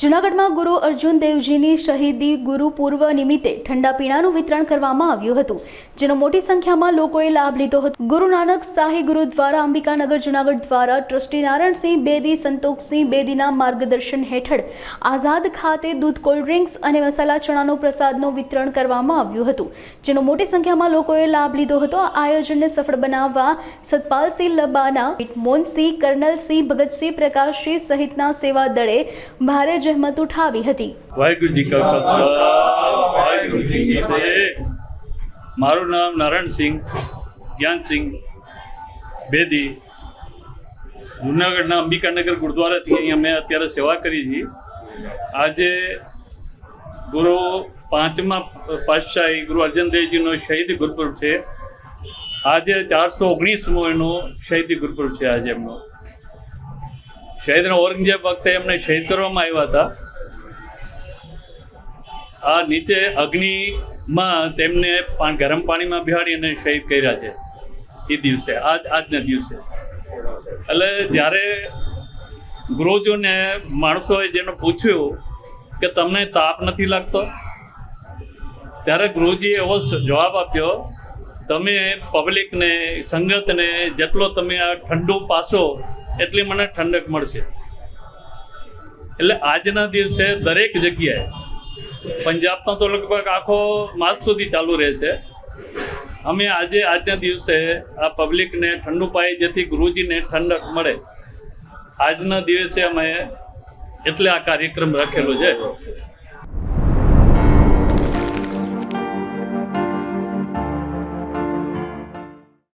જૂનાગઢમાં ગુરુ અર્જુન દેવજીની શહીદી ગુરુ નિમિત્તે ઠંડા પીણાનું વિતરણ કરવામાં આવ્યું હતું, જેનો મોટી સંખ્યામાં લોકોએ લાભ લીધો હતો. ગુરુ નાનક શાહી ગુરુદ્વારા અંબિકાનગર જૂનાગઢ દ્વારા ટ્રસ્ટી નારાયણસિંહ, બેદી સંતોષસિંહ બેદીના માર્ગદર્શન હેઠળ આઝાદ ખાતે દૂધ કોલ્ડ ડ્રિંક્સ અને મસાલા ચણાનો પ્રસાદનું વિતરણ કરવામાં આવ્યું હતું, જેનો મોટી સંખ્યામાં લોકોએ લાભ લીધો હતો. આ આયોજનને સફળ બનાવવા સતપાલસિંહ લબાના, મોહનસિંહ, કર્નલસિંહ, ભગતસિંહ પ્રકાશસિંહ સહિતના સેવા દળે ભારે જહેમત ઉઠાવી હતી. વાહેગુરુ કા ખાલસા વાહેગુરુ કી ફતેહ. મારું નામ નારાયણસિંહ જ્ઞાનસિંહ બેદી. જૂનાગઢના અંબિકાનગર ગુરુદ્વારાથી અહીં અમે અત્યારે સેવા કરી છીએ આજે ગુરુ પાંચમા પાતશાહી ગુરુ અર્જન દેવજીનો શહીદ ગુરુપુર છે. આજે ચારસો ઓગણીસમો એનો શહીદી ગુરુપુર છે આજે એમનો. શહીદનો ઔરંગઝેબ વખતે એમને શહીદ કરવામાં આવ્યા હતા. આ નીચે અગ્નિમાં તેમને પણ ગરમ પાણીમાં બિહાડી અને શહીદ કર્યા છે. એ દિવસે, આજ, આજના દિવસે. એટલે જ્યારે ગુરુજીઓને માણસોએ જેને પૂછ્યું કે તમને તાપ નથી લાગતો? ત્યારે ગુરુજીએ એવો જવાબ આપ્યો, તમે પબ્લિકને સંગતને, જેટલો તમે આ ઠંડુ પાસો એટલી મને ઠંડક મળશે. એટલે આજના દિવસે દરેક જગ્યાએ પંજાબમાં તો લગભગ આખો માસ સુધી ચાલુ રહેશે. અમે આજે, આજના દિવસે આ પબ્લિકને ઠંડુ પાઈ, જેથી ગુરુજીને ઠંડક મળે. આજના દિવસે અમે એટલે આ કાર્યક્રમ રાખેલો છે.